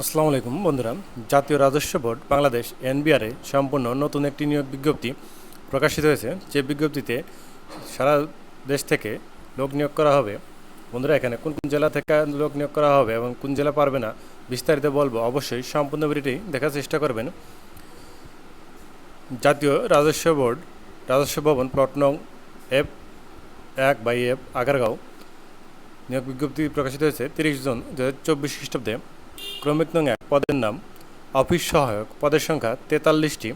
আসসালামু আলাইকুম, বন্ধুরা। জাতীয় রাজস্ব বোর্ড বাংলাদেশ এনবিআরে সম্পূর্ণ নতুন একটি নিয়োগ বিজ্ঞপ্তি প্রকাশিত হয়েছে। যে বিজ্ঞপ্তিতে সারা দেশ থেকে লোক নিয়োগ করা হবে। বন্ধুরা, এখানে কোন কোন জেলা থেকে লোক নিয়োগ করা হবে এবং কোন জেলা পারবে না বিস্তারিত বলব। অবশ্যই সম্পূর্ণ ভিডিওটি দেখার চেষ্টা করবেন। জাতীয় রাজস্ব বোর্ড, রাজস্ব ভবন, প্লট নং এফ এক বাই এফ আগারগাঁও। নিয়োগ বিজ্ঞপ্তি প্রকাশিত হয়েছে তিরিশ জুন দু হাজার চব্বিশ খ্রিস্টাব্দে। ক্রমিক নং এক, পদের নাম অফিস সহায়ক। পদের সংখ্যা তেতাল্লিশটি।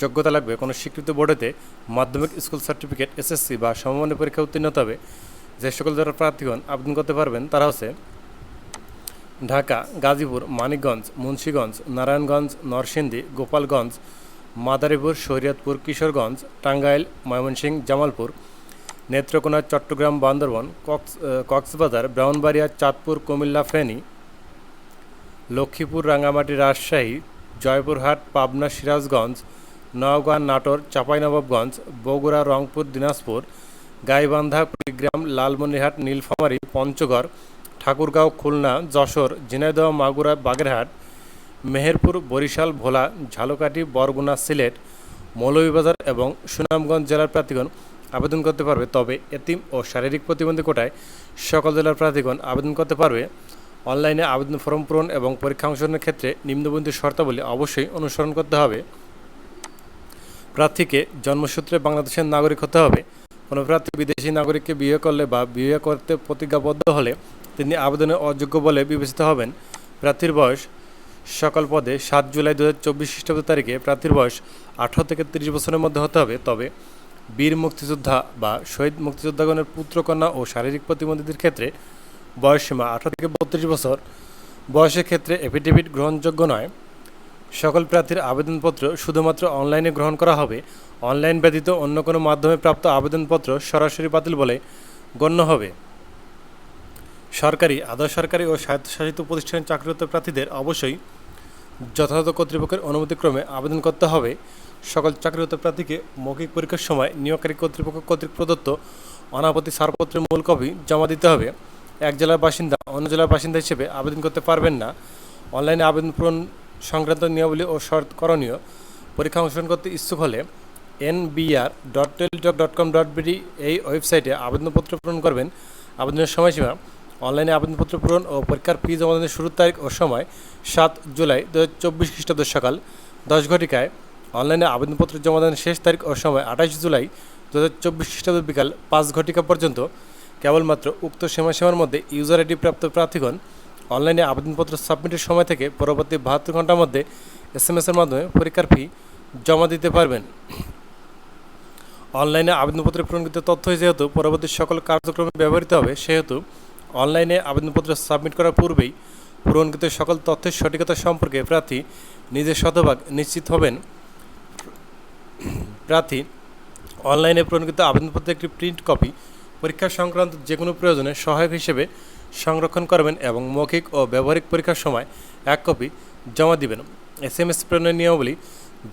যোগ্যতা লাগবে কোনো স্বীকৃত বোর্ডেতে মাধ্যমিক স্কুল সার্টিফিকেট, এসএসসি বা সমমানের পরীক্ষা উত্তীর্ণ হবে। যে সকল যারা প্রার্থীগণ আবেদন করতে পারবেন তারা হচ্ছে ঢাকা, গাজীপুর, মানিকগঞ্জ, মুন্সীগঞ্জ, নারায়ণগঞ্জ, নরসিংদী, গোপালগঞ্জ, মাদারীপুর, শরীয়তপুর, কিশোরগঞ্জ, টাঙ্গাইল, ময়মনসিংহ, জামালপুর, নেত্রকোনা, চট্টগ্রাম, বান্দরবন, কক্স, কক্সবাজার ব্রাউনবাড়িয়া চাঁদপুর, কুমিল্লা, ফেনী লক্ষ্মীপুর রাঙ্গামাটি রাজশাহী, জয়পুরহাট, পাবনা, সিরাজগঞ্জ, নওগাঁ, নাটোর, চাঁপাইনবাবগঞ্জ, বগুড়া, রংপুর, দিনাজপুর, গাইবান্ধা, কুড়িগ্রাম, লালমনিরহাট, নীলফামারী, পঞ্চগড়, ঠাকুরগাঁও, খুলনা, যশোর, ঝিনাইদহ, মাগুরা, বাগেরহাট, মেহেরপুর, বরিশাল, ভোলা, ঝালকাঠি, বরগুনা, সিলেট, মৌলভীবাজার এবং সুনামগঞ্জ জেলার প্রার্থীগণ আবেদন করতে পারবে। তবে এতিম ও শারীরিক প্রতিবন্ধী কোটায় সকল জেলার প্রার্থীগণ আবেদন করতে পারবে। অনলাইনে আবেদন ফর্ম পূরণ এবং পরীক্ষা অংশগ্রহণের ক্ষেত্রে নিম্নবন্ধী শর্তাবলী অবশ্যই অনুসরণ করতে হবে। প্রার্থীকে জন্মসূত্রে বাংলাদেশের নাগরিক হতে হবে। কোনো প্রার্থী বিদেশি নাগরিককে বিয়ে করলে বা বিয়ে করতে প্রতিজ্ঞাবদ্ধ হলে তিনি আবেদনে অযোগ্য বলে বিবেচিত হবেন। প্রার্থীর বয়স সকল পদে সাত জুলাই দু হাজার চব্বিশ খ্রিস্টাব্দ তারিখে প্রার্থীর বয়স আঠারো থেকে তিরিশ বছরের মধ্যে হতে হবে। তবে বীর মুক্তিযোদ্ধা বা শহীদ মুক্তিযোদ্ধাগণের পুত্রকন্যা ও শারীরিক প্রতিবন্ধীদের ক্ষেত্রে বয়সসীমা আঠারো থেকে বত্রিশ বছর, বয়সের ক্ষেত্রে এফিডেভিট গ্রহণযোগ্য নয়। সকল প্রার্থীর আবেদনপত্র শুধুমাত্র অনলাইনে গ্রহণ করা হবে। অনলাইন ব্যতীত অন্য কোনো মাধ্যমে প্রাপ্ত আবেদনপত্র সরাসরি বাতিল বলে গণ্য হবে। সরকারি আধা সরকারি ও স্বায়ত্তশাসিত প্রতিষ্ঠানের চাকরিরত প্রার্থীদের অবশ্যই যথাযথ কর্তৃপক্ষের অনুমতিক্রমে আবেদন করতে হবে। সকল চাকরিরত প্রার্থীকে মৌখিক পরীক্ষার সময় নিয়োগকারী কর্তৃপক্ষ কর্তৃক প্রদত্ত অনাপত্তি ছাড়পত্রের মূল কপি জমা দিতে হবে। এক জেলার বাসিন্দা, অন্য জেলার বাসিন্দা হিসেবে আবেদন করতে পারবেন না। অনলাইনে আবেদন পূরণ সংক্রান্ত নিয়মাবলী ও শর্ত করণীয়। পরীক্ষা অংশগ্রহণ করতে ইচ্ছুক হলে N NBR dot Teletalk dot com dot BD এই ওয়েবসাইটে আবেদনপত্র পূরণ করবেন। আবেদনের সময়সীমা, অনলাইনে আবেদনপত্র পূরণ ও পরীক্ষার ফি জমাদানের শুরুর তারিখ ও সময় সাত জুলাই দু হাজার চব্বিশ খ্রিস্টাব্দ সকাল দশ ঘটিকায়। অনলাইনে আবেদনপত্র জমাদানের শেষ তারিখ ও সময় আঠাশ জুলাই দু হাজার চব্বিশ খ্রিস্টাব্দ বিকাল পাঁচ ঘটিকা পর্যন্ত। কেবলমাত্র উক্ত সীমাসীমার মধ্যে ইউজার আইডি প্রাপ্ত প্রার্থীগণ অনলাইনে আবেদনপত্র সাবমিটের সময় থেকে পরবর্তী বাহাত্তর ঘণ্টার মধ্যে এস এম এসের মাধ্যমে পরীক্ষার ফি জমা দিতে পারবেন। অনলাইনে আবেদনপত্রে পূরণকৃত তথ্য যেহেতু পরবর্তী সকল কার্যক্রমে ব্যবহৃত হবে, সেহেতু অনলাইনে আবেদনপত্র সাবমিট করার পূর্বেই পূরণকৃত সকল তথ্যের সঠিকতা সম্পর্কে প্রার্থী নিজের শতভাগ নিশ্চিত হবেন। প্রার্থী অনলাইনে পূরণকৃত আবেদনপত্রের একটি প্রিন্ট কপি পরীক্ষা সংক্রান্ত যে কোনো প্রয়োজনে সহায়ক হিসেবে সংরক্ষণ করবেন এবং মৌখিক ও ব্যবহারিক পরীক্ষার সময় এক কপি জমা দিবেন। এস এম এস প্রেরণের নিয়মাবলী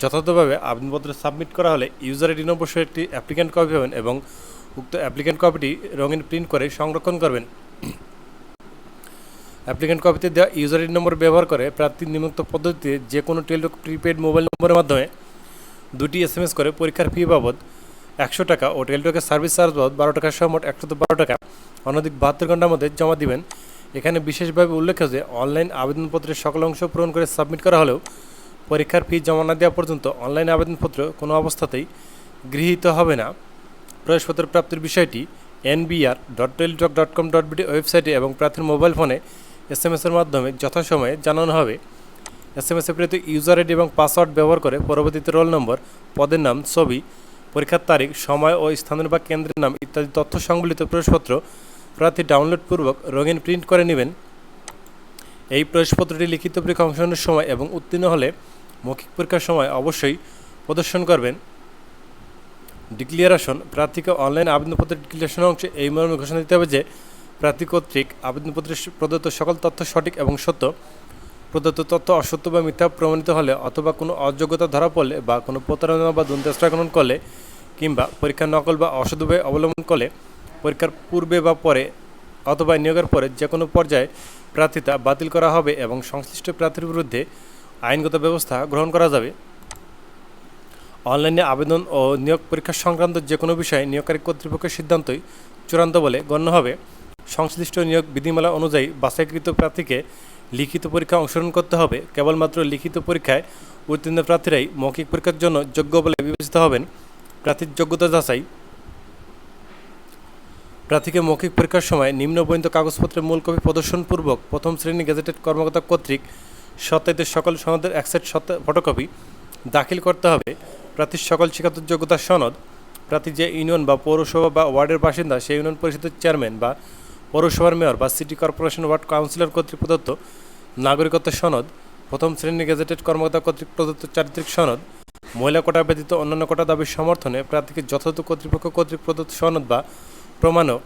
যথাযথভাবে আবেদনপত্র সাবমিট করা হলে ইউজার আইডি নম্বর একটি অ্যাপ্লিক্যান্ট কপি পাবেন এবং উক্ত অ্যাপ্লিক্যান্ট কপিটি রঙিন প্রিন্ট করে সংরক্ষণ করবেন। অ্যাপ্লিক্যান্ট কপিতে দেওয়া ইউজার আইডি নম্বর ব্যবহার করে প্রার্থী নিম্নোক্ত পদ্ধতিতে যে কোনো টেলিটক প্রিপেড মোবাইল নম্বরের মাধ্যমে দুটি এস এম এস করে পরীক্ষার ফি বাবদ একশো টাকা ও টেলিটকের সার্ভিস চার্জ বাবদ বারো টাকা সহ মোট একশো বারো টাকা। অনধিক বাহাত্তর ঘণ্টার মধ্যে জমা দিবেন। এখানে বিশেষভাবে উল্লেখ্য যে, অনলাইন আবেদনপত্রের সকল অংশ পূরণ করে সাবমিট করা হলেও পরীক্ষার ফি জমা না দেওয়া পর্যন্ত অনলাইন আবেদনপত্র কোনো অবস্থাতেই গৃহীত হবে না। প্রবেশপত্র প্রাপ্তির বিষয়টি NBR dot Teletalk dot com dot BD ওয়েবসাইটে এবং প্রার্থীর মোবাইল ফোনে এস এম এসের মাধ্যমে যথাসময়ে জানানো হবে। এস এম এসে প্রেরিত ইউজার আইডি এবং পাসওয়ার্ড ব্যবহার করে পরবর্তীতে রোল নম্বর, পদের নাম, ছবি পরীক্ষার তারিখ, সময় ও স্থানের বা কেন্দ্রের নাম ইত্যাদি তথ্য সংবলিত প্রবেশপত্র প্রার্থী ডাউনলোড পূর্বক রঙিন প্রিন্ট করে নেবেন। এই প্রবেশপত্রটি লিখিত পরীক্ষা অংশগ্রহণের সময় এবং উত্তীর্ণ হলে মৌখিক পরীক্ষার সময় অবশ্যই প্রদর্শন করবেন। ডিক্লিয়ারেশন, প্রার্থীকে অনলাইন আবেদনপত্রের ডিক্লিয়ারেশন অংশে এই মর্মে ঘোষণা দিতে হবে যে, প্রার্থী কর্তৃক আবেদনপত্রে প্রদত্ত সকল তথ্য সঠিক এবং সত্য প্রদত্ত তথ্য অসত্য বা মিথ্যা প্রমাণিত হলে অথবা কোনো অযোগ্যতা ধরা পড়লে বা কোনো প্রতারণা বা দুর্দশাগ্রহণ করলে কিংবা পরীক্ষা নকল বা অসদুপায় অবলম্বন করলে পরীক্ষার পূর্বে বা পরে অথবা নিয়োগের পরে যে কোনো পর্যায়ে প্রার্থিতা বাতিল করা হবে এবং সংশ্লিষ্ট প্রার্থীর বিরুদ্ধে আইনগত ব্যবস্থা গ্রহণ করা যাবে। অনলাইনে আবেদন ও নিয়োগ পরীক্ষা সংক্রান্ত যে কোনো বিষয়ে নিয়োগকারী কর্তৃপক্ষের সিদ্ধান্তই চূড়ান্ত বলে গণ্য হবে। সংশ্লিষ্ট নিয়োগ বিধিমালা অনুযায়ী বাছাইকৃত প্রার্থীকে লিখিত পরীক্ষা অংশগ্রহণ করতে হবে। কেবলমাত্র লিখিত পরীক্ষায় উত্তীর্ণ প্রার্থীরাই মৌখিক পরীক্ষার জন্য যোগ্য বলে বিবেচিত হবেন। প্রার্থীর যোগ্যতা যাচাই। প্রার্থীকে মৌখিক পরীক্ষার সময় নিম্ন নিম্নবর্ণিত কাগজপত্রের মূল কপি প্রদর্শনপূর্বক প্রথম শ্রেণি গেজেটেড কর্মকর্তা কর্তৃক সত্যায়িত সকল সনদের একসেট ফটোকপি দাখিল করতে হবে। প্রার্থীর সকল শিক্ষাগত যোগ্যতার সনদ। প্রার্থী যে ইউনিয়ন বা পৌরসভা বা ওয়ার্ডের বাসিন্দা সেই ইউনিয়ন পরিষদের চেয়ারম্যান বা পৌরসভার মেয়র বা সিটি কর্পোরেশন ওয়ার্ড কাউন্সিলর কর্তৃক প্রদত্ত নাগরিকত্ব সনদ, প্রথম শ্রেণি গেজেটেড কর্মকর্তা কর্তৃক প্রদত্ত চারিত্রিক সনদ, মহিলা কোটা ব্যতীত অন্যান্য কোটা দাবির সমর্থনে প্রার্থীকে যথাযথ কর্তৃপক্ষ কর্তৃক প্রদত্ত সনদ বা প্রমাণক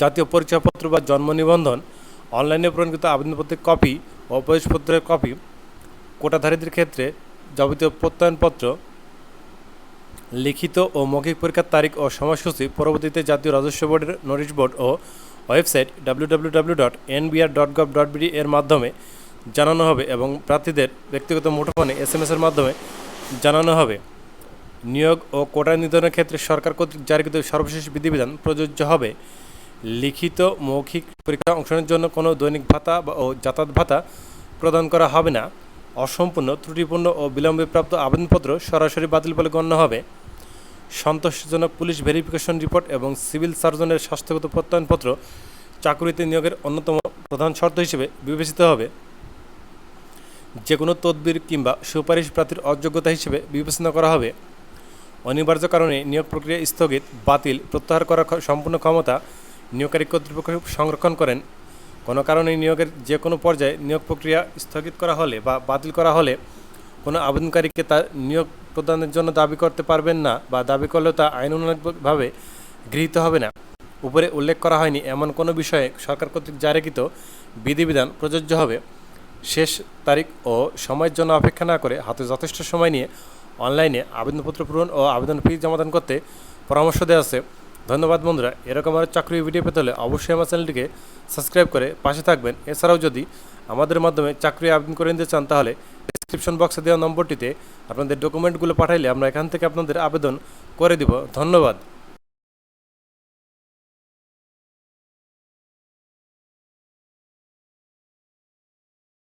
জাতীয় পরিচয়পত্র বা জন্ম নিবন্ধন, অনলাইনে প্রণীত আবেদনপত্রের কপি ও প্রবেশপত্রের কপি, কোটাধারীদের ক্ষেত্রে যাবতীয় প্রত্যয়নপত্র লিখিত ও মৌখিক পরীক্ষার তারিখ ও সময়সূচি পরবর্তীতে জাতীয় রাজস্ব বোর্ডের নোটিশ বোর্ড ও ওয়েবসাইট ডাব্লিউডাব্লিউডাব্লিউ ডট ডট এর মাধ্যমে জানানো হবে এবং প্রার্থীদের ব্যক্তিগত মুঠোফোনে এস এম এসের মাধ্যমে জানানো হবে। নিয়োগ ও কোটা নির্ধারণের ক্ষেত্রে সরকার কর্তৃক জারিকৃত সর্বশেষ বিধিবিধান প্রযোজ্য হবে। লিখিত মৌখিক পরীক্ষা অংশগ্রহণের জন্য কোনো দৈনিক ভাতা বা- ও যাতায়াত ভাতা প্রদান করা হবে না। অসম্পূর্ণ, ত্রুটিপূর্ণ ও বিলম্বে প্রাপ্ত আবেদনপত্র সরাসরি বাতিল বলে গণ্য হবে। সন্তোষজনক পুলিশ ভেরিফিকেশন রিপোর্ট এবং সিভিল সার্জনের স্বাস্থ্যগত প্রত্যয়নপত্র চাকুরিতে নিয়োগের অন্যতম প্রধান শর্ত হিসেবে বিবেচিত হবে। যে কোনো তদবির কিংবা সুপারিশ প্রার্থীর অযোগ্যতা হিসেবে বিবেচনা করা হবে। অনিবার্য কারণে নিয়োগ প্রক্রিয়া স্থগিত, বাতিল, প্রত্যাহার করার সম্পূর্ণ ক্ষমতা নিয়োগকারী কর্তৃপক্ষ সংরক্ষণ করেন। কোনো কারণে নিয়োগের যে কোনো পর্যায়ে নিয়োগ প্রক্রিয়া স্থগিত করা হলে বা বাতিল করা হলে কোনো আবেদনকারীকে তার নিয়োগ প্রদানের জন্য দাবি করতে পারবেন না বা দাবি করলেও তা আইনানুগভাবে গৃহীত হবে না। উপরে উল্লেখ করা হয়নি এমন কোনো বিষয়ে সরকার কর্তৃক জারিকৃত বিধিবিধান প্রযোজ্য হবে। শেষ তারিখ ও সময়ের জন্য অপেক্ষা না করে হাতে যথেষ্ট সময় নিয়ে অনলাইনে আবেদনপত্র পূরণ ও আবেদন ফি জমাদান করতে পরামর্শ দেওয়া আছে। ধন্যবাদ বন্ধুরা, এরকম আরও চাকরি ভিডিও পেতে হলে অবশ্যই আমার চ্যানেলটিকে সাবস্ক্রাইব করে পাশে থাকবেন। এছাড়াও যদি আমাদের মাধ্যমে চাকরি আবেদন করে নিতে চান তাহলে ডিসক্রিপশন বক্সে দেওয়া নম্বরটিতে আপনাদের ডকুমেন্টগুলো পাঠাইলে আমরা এখান থেকে আপনাদের আবেদন করে দিব। ধন্যবাদ।